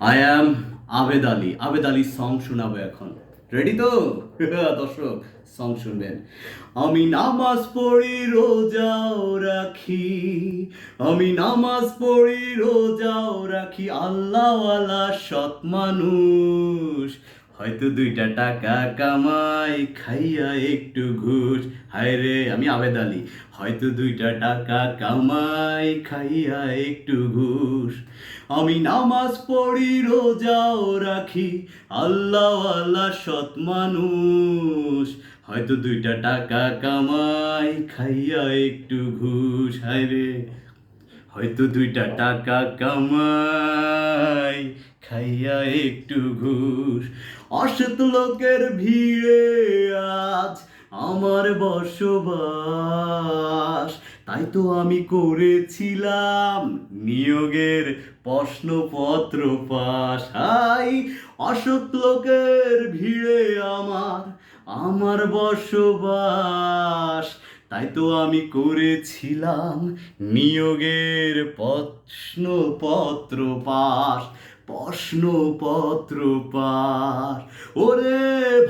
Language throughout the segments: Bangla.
I am Abed Ali Abed Ali song শোনাবো এখন। রেডি তো? দর্শক সং শুনবেন। আমি নামাজ পড়ি, রোজাও রাখি। আমি নামাজ পড়ি, রোজাও রাখি। আল্লাহওয়ালা সৎ মানুষ। হয়তো দুইটা টাকা কামাই, খাইয়া একটু ঘুষ। হায় রে, আমি আবেদ আলী। হয়তো দুইটা টাকা কামাই, খাইয়া একটু ঘুষ। আমি নামাজ পড়ি, রোজাও রাখি। আল্লাহ আল্লাহ সৎ মানুষ। হয়তো দুইটা টাকা কামাই, খাইয়া একটু ঘুষ। হায় রে। হয়তো দুইটা টাকা কামাই, খাইয়া একটু ঘুষ। অসৎ লোকের ভিড়ে আজ আমার বসবাস। তাই তো আমি করেছিলাম নিয়োগের প্রশ্নপত্র পাস। হাই, অসৎ লোকের ভিড়ে আমার আমার বসবাস। তাই তো আমি করেছিলাম নিয়োগের প্রশ্নপত্র পাস প্রশ্নপত্র পাস। ওরে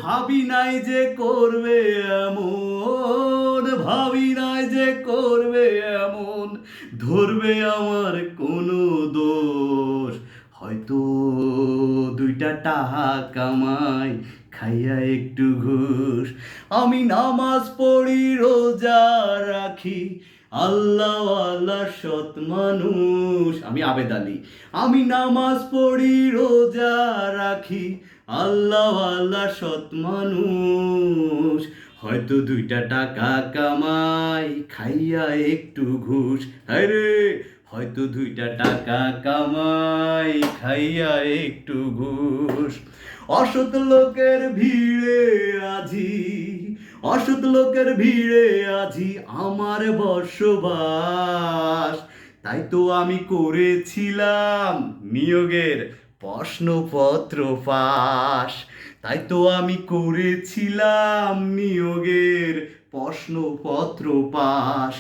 ভাবি নাই যে করবে এমন, ভাবি নাই যে করবে এমন, ধরবে আমার কোনো দোষ। হয়তো দুইটা টাকা কামাই খাইয়া একটু ঘুষ। আমি নামাজ পড়ি, রোজা রাখি। আল্লাহ আল্লাহ সৎ মানুষ। আমি আবেদ আলী। আমি নামাজ পড়ি, রোজা রাখি। আল্লাহ আল্লাহ সৎ মানুষ। হয়তো দুইটা টাকা কামাই, খাইয়া একটু ঘুষ। আরে হয়তো দুইটা টাকা কামাই, খাইয়া একটু ঘুষ। অসৎ লোকের ভিড়ে আজি, অসৎ লোকের ভিড়ে আজি আমার বসবাস। তাই তো আমি করেছিলাম নিয়োগের প্রশ্নপত্র পাস। তাই তো আমি করেছিলাম নিয়োগের প্রশ্নপত্র পাস।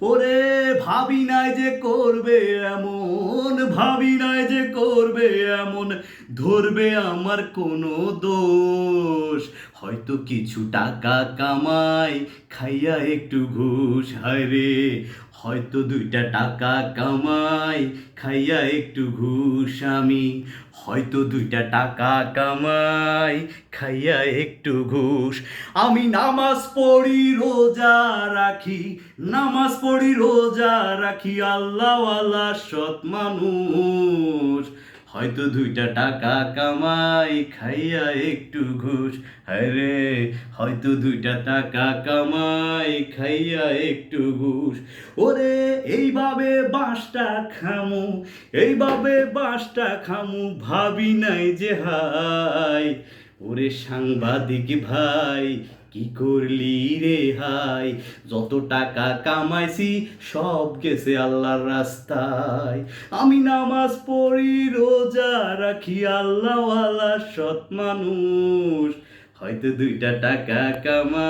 ওরে ভাবি নাই যে করবে এমন, ভাবি নাই যে করবে এমন, ধরবে আমার কোনো দোষ। হয়তো কিছু টাকা কামাই, খাইয়া একটু ঘুষ, হায় রে। হয়তো দুইটা টাকা কামাই, খাইয়া একটু ঘুষ আমি। হয়তো দুইটা টাকা কামাই, খাইয়া একটু ঘুষ। আমি নামাজ পড়ি, রোজা রাখি। নামাজ পড়ি, রোজা রাখি আল্লাহ আল্লাহ সৎ মানুষ। হয়তো দুইটা টাকা কামাই খাইয়া একটু ঘুষ। আরে হয়তো দুইটা টাকা কামাই খাইয়া একটু ঘুষ। ওরে, এইভাবে বাঁশটা খামু, এইভাবে বাঁশটা খামু, ভাবি নাই যে হাই। ওরে সাংবাদিক ভাই কি করলি রে হাই? যত টাকা কামাইছি, সব গেছে আল্লাহর রাস্তায়। আমি নামাজ পড়ি, রোজা রাখি, আল্লাহওয়ালা আল্লাহ সৎ মানুষ। হয়তো দুইটা টাকা কামাই,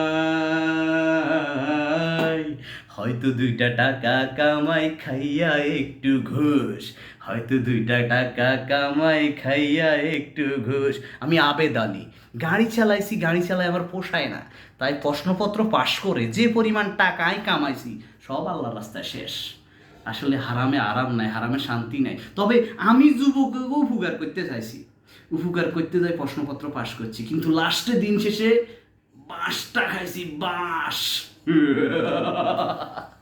হয়তো দুইটা টাকা কামাই খাইয়া একটু ঘুষ, হয়তো দুইটা টাকা কামাই খাইয়া একটু ঘুষ। আমি আবেদ আলী গাড়ি চালাইছি, গাড়ি চালাই আমার পোষায় না। তাই প্রশ্নপত্র পাশ করে যে পরিমাণ টাকাই কামাইছি, সব আল্লাহ রাস্তায় শেষ। আসলে হারামে আরাম নাই, হারামে শান্তি নাই। তবে আমি যুবককে উপকার করতে চাইছি। উপকার করতে যাই প্রশ্নপত্র পাশ করছি। কিন্তু লাস্টে দিন শেষে বাঁশটা খাইছি বাঁশ।